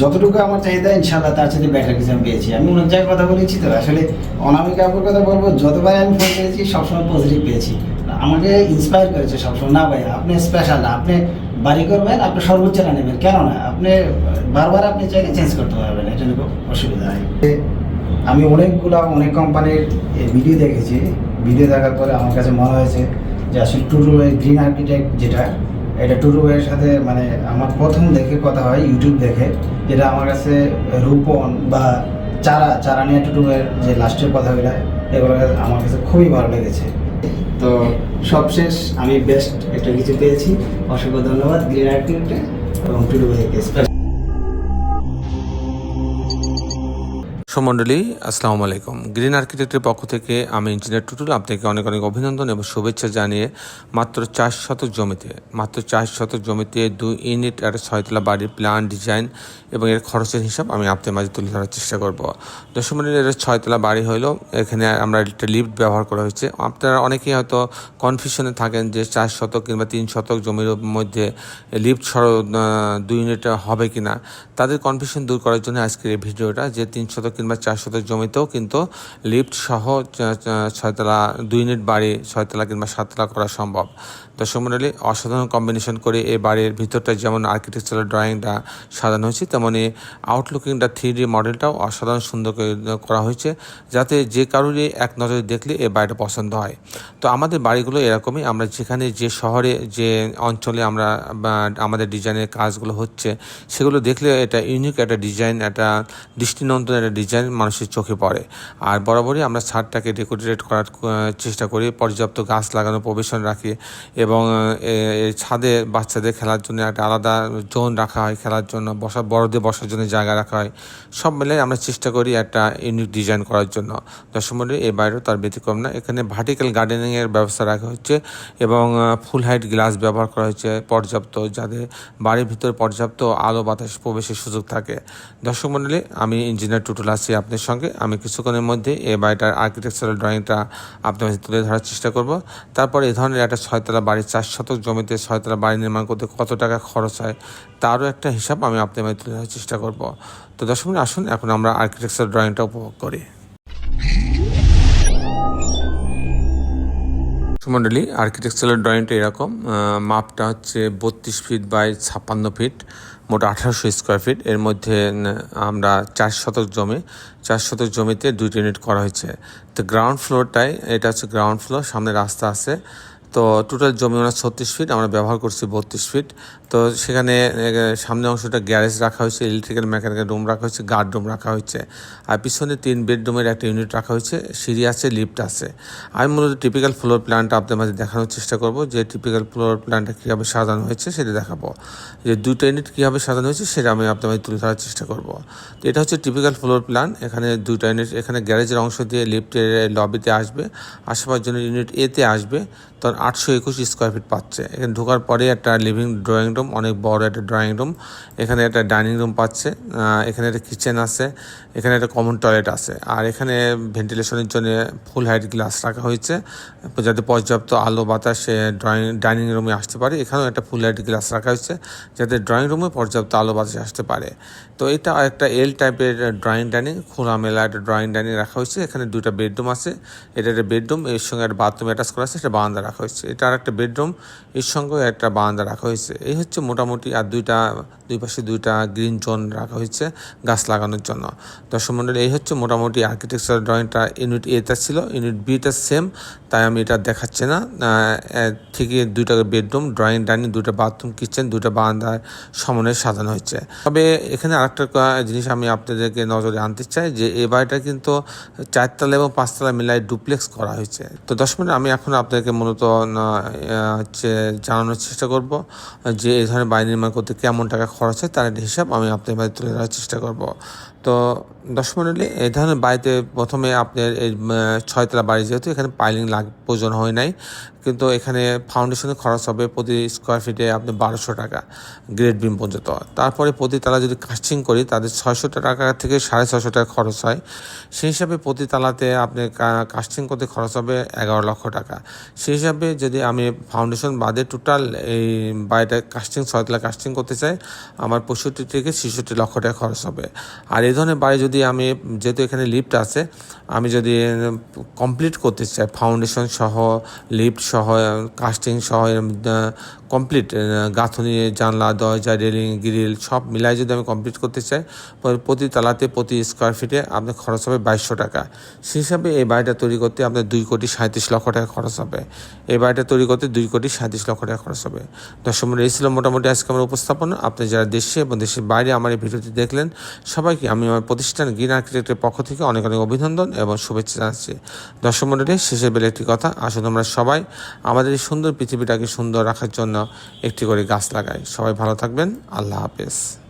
যতটুকু আমার চাহিদা ইনশাল্লাহ তার সাথে বেটার কিছু আমি পেয়েছি। আমি অনেক জায়গায় কথা বলেছি তো, আসলে অনামিকা আপুর কথা বলব, যতবার আমি ফোন করেছি, সবসময় পজিটিভ পেয়েছি। আমাকে ইন্সপায়ার করেছে সবসময়, না ভাই, আপনি স্পেশাল আপনি বাড়ি করবেন আপনি সর্বোচ্চ না নেবেন। কেন না আপনি, বারবার আপনি চাইলে চেঞ্জ করতে পারবেন, এটা নিয়ে অসুবিধা হয় আমি অনেকগুলো, অনেক কোম্পানির ভিডিও দেখেছি। ভিডিও দেখার পরে আমার কাছে মনে হয়েছে যে, আসলে টুরু গ্রিন আর্কিটেক্ট যেটা এটা টুরু ভাইয়ের সাথে মানে আমার প্রথম দেখে কথা হয় ইউটিউব দেখে, যেটা আমার কাছে রূপন বা চারা চারা নিয়ে টুটু ভাইয়ের যে লাস্টের কথাগুলো, এগুলো আমার কাছে খুবই ভালো লেগেছে। তো সবশেষ আমি বেস্ট একটা কিছু পেয়েছি। অসংখ্য ধন্যবাদ গ্রিন আর্কিটেক্টে এবং টুটুবাইকে স্পেশাল সুমণ্ডলী, আসসালামু আলাইকুম। গ্রিন আর্কিটেক্টের পক্ষ থেকে আমি ইঞ্জিনিয়ার টুটুল আপনাকে অনেক অনেক অভিনন্দন এবং শুভেচ্ছা জানিয়ে মাত্র চার শতক জমিতে, মাত্র চার শতক জমিতে দুই ইউনিট আর ছয়তলা বাড়ির প্ল্যান ডিজাইন এবং এর খরচের হিসাব আমি আপনার মাঝে তুলে ধরার চেষ্টা করব। দর্শক মন্ডলী এটা ছয়তলা বাড়ি হলো, এখানে আমরা একটা লিফট ব্যবহার করা হয়েছে। আপনারা অনেকেই হয়তো কনফিউশনে থাকেন যে চার শতক কিংবা তিন শতক জমির মধ্যে লিফট সর দুই ইউনিট হবে কিনা। তাদের কনফিউশন দূর করার জন্য আজকের এই ভিডিওটা যে তিন শতক কিংবা চার শতক জমিতেও কিন্তু লিফ্ট সহ ছয়তলা, দুই ইউনিট বাড়ি ছয়তলা কিংবা সাততলা করা সম্ভব। দর্শক মন্ডলী অসাধারণ কম্বিনেশন করে এই বাড়ির ভিতরটা যেমন আর্কিটেকচারাল ড্রয়িংটা সাজানো হয়েছে, তেমনি আউটলুকিংটা থ্রি ডি মডেলটাও অসাধারণ সুন্দর করে হয়েছে, যাতে যে কারোরই এক নজরে দেখলে এই বাড়িটা পছন্দ হয়। তো আমাদের বাড়িগুলো এরকমই, আমরা যেখানে যে শহরে, যে অঞ্চলে আমরা আমাদের ডিজাইনের কাজগুলো হচ্ছে, সেগুলো দেখলে এটা ইউনিক একটা ডিজাইন একটা দৃষ্টিনন্দন একটা ডিজাইন মানুষের চোখে পড়ে। আর বরাবরই আমরা ছাদটাকে ডেকোরেট করার চেষ্টা করি, পর্যাপ্ত গাছ লাগানো প্রবেশন রাখি এবং এ- এই ছাদে বাচ্চাদের খেলার জন্য একটা আলাদা জোন রাখা হয় খেলার জন্য, বসা, বড়দের বসার জন্য জায়গা রাখা হয়। সব মিলে আমরা চেষ্টা করি একটা ইউনিক ডিজাইন করার জন্য। দর্শক মন্ডলী এই বাইরেও তার ব্যতিক্রম না। এখানে ভার্টিক্যাল গার্ডেনিংয়ের ব্যবস্থা রাখা হচ্ছে এবং ফুল হাইট গ্লাস ব্যবহার করা হয়েছে পর্যাপ্ত যাদের বাড়ির ভিতরে পর্যাপ্ত আলো বাতাস প্রবেশের সুযোগ থাকে। দর্শক মন্ডলী আমি ইঞ্জিনিয়ার টুটুল আছি আপনার সঙ্গে। আমি কিছুক্ষণের মধ্যে এই বাড়িটার আর্কিটেকচারাল ড্রয়িংটা আপনার তুলে ধরার চেষ্টা করব। তারপর এ ধরনের একটা ছয়তলা বাড়ি চার শতক জমিতে ছয়তলা বাড়ি নির্মাণ করতে কত টাকা খরচ হয় তারও একটা হিসাব আমি আপনার মাঝে তুলে চেষ্টা করব। তো দর্শক মন্ডলী, আসুন এখন আমরা আর্কিটেকচার ড্রয়িংটা উপভোগ করি। সুমণ্ডলী আর্কিটেকচারাল ড্রয়িংটা এরকম মাপটা হচ্ছে বত্রিশ ফিট বাই ছাপ্পান্ন ফিট মোট আঠারোশো স্কোয়ার ফিট এর মধ্যে আমরা চার শতক জমি চার শতক জমিতে দুইটি ইউনিট করা হয়েছে। তো গ্রাউন্ড ফ্লোরটাই এটা হচ্ছে গ্রাউন্ড ফ্লোর সামনে রাস্তা আছে। তো টোটাল জমি ওনার ছত্রিশ ফিট আমরা ব্যবহার করছি বত্রিশ ফিট তো সেখানে সামনে অংশটা গ্যারেজ রাখা হয়েছে ইলেকট্রিক্যাল মেকানিক্যাল রুম রাখা হয়েছে গার্ড রুম রাখা হয়েছে। আর পিছনে তিন বেডরুমের একটা ইউনিট রাখা হয়েছে, সিঁড়ি আছে লিফট আছে। আমি মূলত টিপিক্যাল ফ্লোর প্ল্যানটা আপনাদের মাঝে দেখানোর চেষ্টা করব, যে টিপিক্যাল ফ্লোর প্ল্যানটা কীভাবে সাজানো হয়েছে সেটা দেখাবো। যে দুটো ইউনিট কীভাবে সাজানো হয়েছে সেটা আমি আপনাদের মাঝে তুলে ধরার চেষ্টা করব। তো এটা হচ্ছে টিপিক্যাল ফ্লোর প্ল্যান এখানে দুটো ইউনিট এখানে গ্যারেজের অংশ দিয়ে লিফটের লবিতে আসবে, আশেপাশের জন্য ইউনিট এতে আসবে। তখন আটশো একুশ স্কোয়ার ফিট পাচ্ছে। এখানে ঢোকার পরে একটা লিভিং ড্রয়িং রুম অনেক বড় একটা ড্রয়িং রুম এখানে একটা ডাইনিং রুম পাচ্ছে। এখানে একটা কিচেন আছে। এখানে একটা কমন টয়লেট আছে। আর এখানে ভেন্টিলেশনের জন্য ফুল হাইট গ্লাস রাখা হয়েছে। যাতে পর্যাপ্ত আলো, বাতাস ড্রয়িং ডাইনিং রুমে আসতে পারে। এখানেও একটা ফুল হাইট গ্লাস রাখা হয়েছে, যাতে ড্রয়িং রুমে পর্যাপ্ত আলো, বাতাস আসতে পারে। তো এটা একটা এল টাইপের ড্রয়িং ডাইনিং খোলামেলা একটা ড্রয়িং ডাইনিং রাখা হয়েছে। এখানে দুইটা বেডরুম আছে। এটা একটা বেডরুম এর সঙ্গে একটা বাথরুম অ্যাটাচ করা আছে সেটা বারান্দা রাখা হয়েছে। এটা আর একটা বেডরুম। এর সঙ্গে একটা বারান্দা রাখা হয়েছে। এই হচ্ছে মোটামুটি আর দুইটা, দুই পাশে দুইটা গ্রিন জোন রাখা হয়েছে গাছ লাগানোর জন্য। দর্শক মণ্ডলী এই হচ্ছে মোটামুটি আর্কিটেকচার ড্রয়িংটা ইউনিট এটা ছিল ইউনিট বিটা সেম তাই আমি এটা দেখাচ্ছি না। ঠিকই দুইটা বেডরুম ড্রয়িং ডাইনিং দুটো বাথরুম কিচেন দুটো বারান্দার সমন্বয়ে সাজানো হয়েছে। তবে এখানে আরেকটা জিনিস আমি আপনাদেরকে নজরে আনতে চাই যে এই বাড়িটা কিন্তু চারতলা এবং পাঁচতলা মিলাই ডুপ্লেক্স করা হয়েছে। তো দশ মিনিট আমি এখন আপনাদেরকে মূলত হচ্ছে জানানোর চেষ্টা করব, যে এই ধরনের বাড়ি নির্মাণ করতে কেমন টাকা খরচ হয় তার একটা হিসাব আমি আপনার বাড়ি তুলে ধরার চেষ্টা করব। তো দশ মিনিটে এই ধরনের বাড়িতে প্রথমে আপনার এই ছয়তলা বাড়ি যেহেতু এখানে পাইলিং লাগ, প্রয়োজন হয় নাই। কিন্তু এখানে ফাউন্ডেশনের খরচ হবে প্রতি স্কোয়ার ফিটে আপনি বারোশো টাকা গ্রেড বিম পর্যন্ত। তারপরে প্রতি তালা যদি কাস্টিং করি, তাদের ছয়শো টাকা থেকে সাড়ে ছয়শো টাকা খরচ হয়। সেই হিসাবে প্রতি তালাতে আপনি কাস্টিং করতে খরচ হবে এগারো লক্ষ টাকা। সেই হিসাবে যদি আমি ফাউন্ডেশন বাদে টোটাল এই বাড়িটা কাস্টিং ছয়তলা কাস্টিং করতে চাই, আমার পঁয়ষট্টি থেকে ছেষট্টি লক্ষ টাকা খরচ হবে। আর এই ধরনের বাড়ি যদি আমি, যেহেতু এখানে লিফট আছে, আমি যদি কমপ্লিট করতে চাই ফাউন্ডেশন সহ লিফট সহ কাস্টিং সহ কমপ্লিট গাঁথনি, জানলা, দরজা রেলিং গ্রিল সব মিলাই যদি আমি কমপ্লিট করতে চাই প্রতি তালাতে, প্রতি স্কোয়ার ফিটে আপনার খরচ হবে বাইশশো টাকা। সেই হিসাবে এই বাড়িটা তৈরি করতে আপনার দুই কোটি সাঁত্রিশ লক্ষ টাকা খরচ হবে। এই বাড়িটা তৈরি করতে দুই কোটি সাঁত্রিশ লক্ষ টাকা খরচ হবে। দর্শক এই ছিল মোটামুটি আজকে আমার উপস্থাপনা। আপনি যারা দেশে এবং দেশের বাইরে আমার এই ভিডিওটি দেখলেন, সবাইকে আমি আমার প্রতিষ্ঠান গ্রিন আর্কিটেক্টের পক্ষ থেকে অনেক অনেক অভিনন্দন এবং শুভেচ্ছা জানাচ্ছি। দর্শক মন্ডলী, শেষের বেলা একটি কথা। আসুন আমরা সবাই আমাদের এই সুন্দর পৃথিবীটাকে সুন্দর রাখার জন্য একটি করে গাছ লাগাই সবাই ভালো থাকবেন। আল্লাহ হাফেজ।